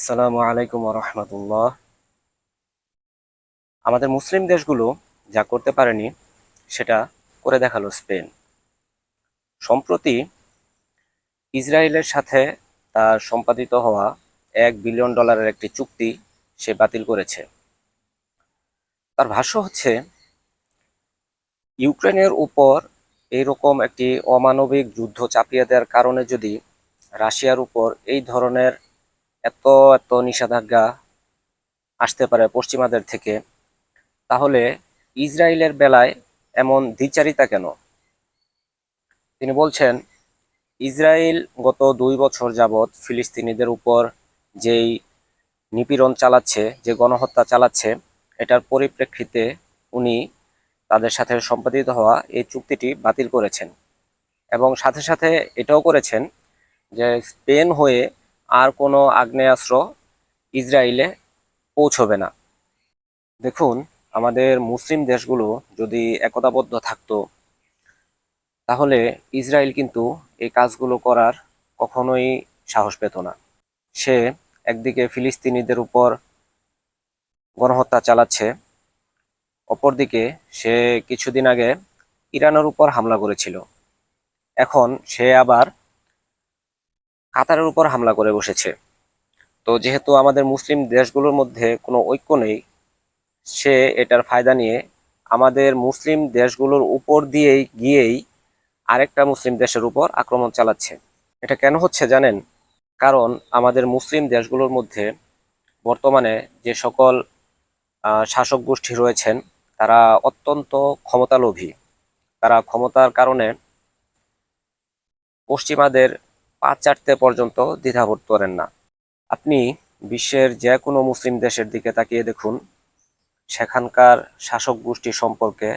আসসালামু আলাইকুম রহমতুল্লাহ। আমাদের মুসলিম দেশগুলো যা করতে পারেনি, সেটা করে দেখাল স্পেন। সম্প্রতি ইসরায়েলের সাথে তার সম্পাদিত হওয়া এক বিলিয়ন ডলারের একটি চুক্তি সে বাতিল করেছে। তার ভাষ্য হচ্ছে, ইউক্রেনের উপর এইরকম একটি অমানবিক যুদ্ধ চাপিয়ে দেওয়ার কারণে যদি রাশিয়ার উপর এই ধরনের এত এত নিষেধাজ্ঞা আসতে পারে পশ্চিমাদের থেকে, তাহলে ইসরায়েলের বেলায় এমন দ্বিচারিতা কেন? তিনি বলছেন, ইসরায়েল গত দুই বছর যাবৎ ফিলিস্তিনিদের উপর যেই নিপীড়ন চালাচ্ছে, যে গণহত্যা চালাচ্ছে, এটার পরিপ্রেক্ষিতে উনি তাদের সাথে সম্পাদিত হওয়া এই চুক্তিটি বাতিল করেছেন। এবং সাথে সাথে এটাও করেছেন যে স্পেন হয়ে আর কোনো আগ্নেয়াস্ত্র ইসরায়েলে পৌঁছবে না। দেখুন, আমাদের মুসলিম দেশগুলো যদি একতাবদ্ধ থাকতো, তাহলে ইসরায়েল কিন্তু এই কাজগুলো করার কখনোই সাহস পেত না। সে একদিকে ফিলিস্তিনিদের উপর গণহত্যা চালাচ্ছে, অপরদিকে সে কিছুদিন আগে ইরানের উপর হামলা করেছিল। এখন সে আবার কাতারের উপর হামলা করে বসেছে। তো যেহেতু আমাদের মুসলিম দেশগুলোর মধ্যে কোনো ঐক্য নেই, সে এটার ফায়দা নিয়ে আমাদের মুসলিম দেশগুলোর উপর দিয়েই গিয়েই আরেকটা মুসলিম দেশের উপর আক্রমণ চালাচ্ছে। এটা কেন হচ্ছে জানেন? কারণ আমাদের মুসলিম দেশগুলোর মধ্যে বর্তমানে যে সকল শাসক গোষ্ঠী রয়েছেন, তারা অত্যন্ত ক্ষমতালোভী। তারা ক্ষমতার কারণে পশ্চিমাদের পা চাটতে পর্যন্ত দ্বিধাবোধ করেন না। আপনি বিশ্বের যে কোনো মুসলিম দেশের দিকে তাকিয়ে দেখুন। সেখানকার শাসক গোষ্ঠী সম্পর্কে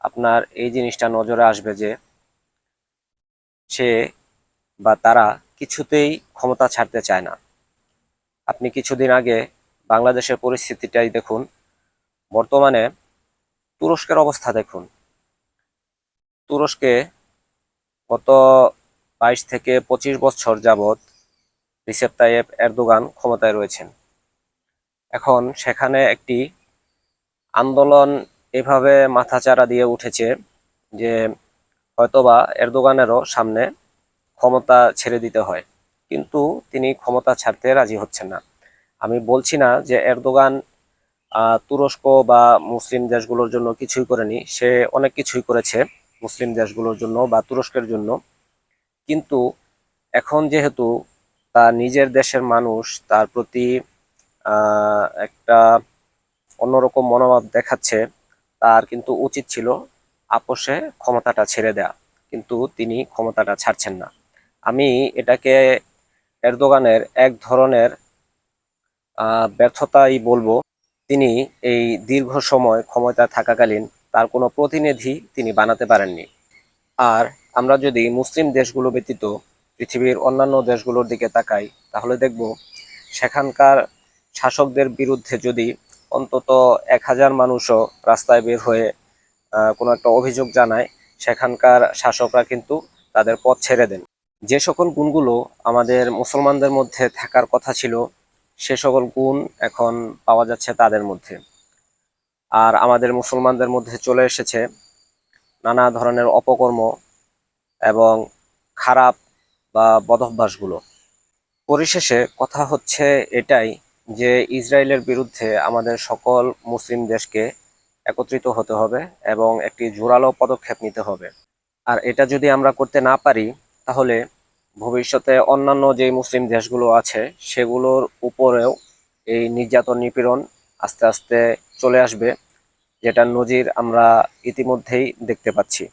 আপনার এই জিনিসটা নজরে আসবে যে সে বা তারা কিছুতেই ক্ষমতা ছাড়তে চায় না। আপনি কিছুদিন আগে বাংলাদেশের পরিস্থিতিটাই দেখুন। বর্তমানে তুরস্কের অবস্থা দেখুন। তুরস্কে গত বাইশ থেকে পঁচিশ বছর যাবৎ রিসেপ তাইয়েব এরদোগান ক্ষমতায় রয়েছেন। এখন সেখানে একটি আন্দোলন এভাবে মাথাচাড়া দিয়ে উঠেছে যে হয়তোবা এরদোগানেরও সামনে ক্ষমতা ছেড়ে দিতে হয়, কিন্তু তিনি ক্ষমতা ছাড়তে রাজি হচ্ছেন না। আমি বলছি না যে এরদোগান তুরস্ক বা মুসলিম দেশগুলোর জন্য কিছুই করেনি, সে অনেক কিছুই করেছে মুসলিম দেশগুলোর জন্য বা তুরস্কের জন্য। কিন্তু এখন যেহেতু তার নিজের দেশের মানুষ, তার প্রতি একটা অন্যরকম মনোভাব দেখাচ্ছে, তার কিন্তু উচিত ছিল আপোষে ক্ষমতাটা ছেড়ে দেয়া। কিন্তু তিনি ক্ষমতাটা ছাড়ছেন না। আমি এটাকে এরদোগানের এক ধরনের ব্যর্থতাই বলব। তিনি এই দীর্ঘ সময় ক্ষমতায় থাকাকালীন তার কোনো প্রতিনিধি তিনি বানাতে পারেননি। আর আমরা যদি মুসলিম দেশগুলো ব্যতীত পৃথিবীর অন্যান্য দেশগুলোর দিকে তাকাই, তাহলে দেখব সেখানকার শাসকদের বিরুদ্ধে যদি অন্তত এক হাজার মানুষও রাস্তায় বের হয়ে কোনো একটা অভিযোগ জানায়, সেখানকার শাসকরা কিন্তু তাদের পথ ছেড়ে দেন। যে সকল গুণগুলো আমাদের মুসলমানদের মধ্যে থাকার কথা ছিল, সে সকল গুণ এখন পাওয়া যাচ্ছে তাদের মধ্যে। আর আমাদের মুসলমানদের মধ্যে চলে এসেছে নানা ধরনের অপকর্ম এবং খারাপ বা বদভ্যাসগুলো। পরিশেষে কথা হচ্ছে এটাই যে ইসরায়েলের বিরুদ্ধে আমাদের সকল মুসলিম দেশকে একত্রিত হতে হবে এবং একটি জোরালো পদক্ষেপ নিতে হবে। আর এটা যদি আমরা করতে না পারি, তাহলে ভবিষ্যতে অন্যান্য যে মুসলিম দেশগুলো আছে, সেগুলোর উপরেও এই নির্যাতন নিপীড়ন আস্তে আস্তে চলে আসবে যেটার নজির আমরা ইতিমধ্যেই দেখতে পাচ্ছি।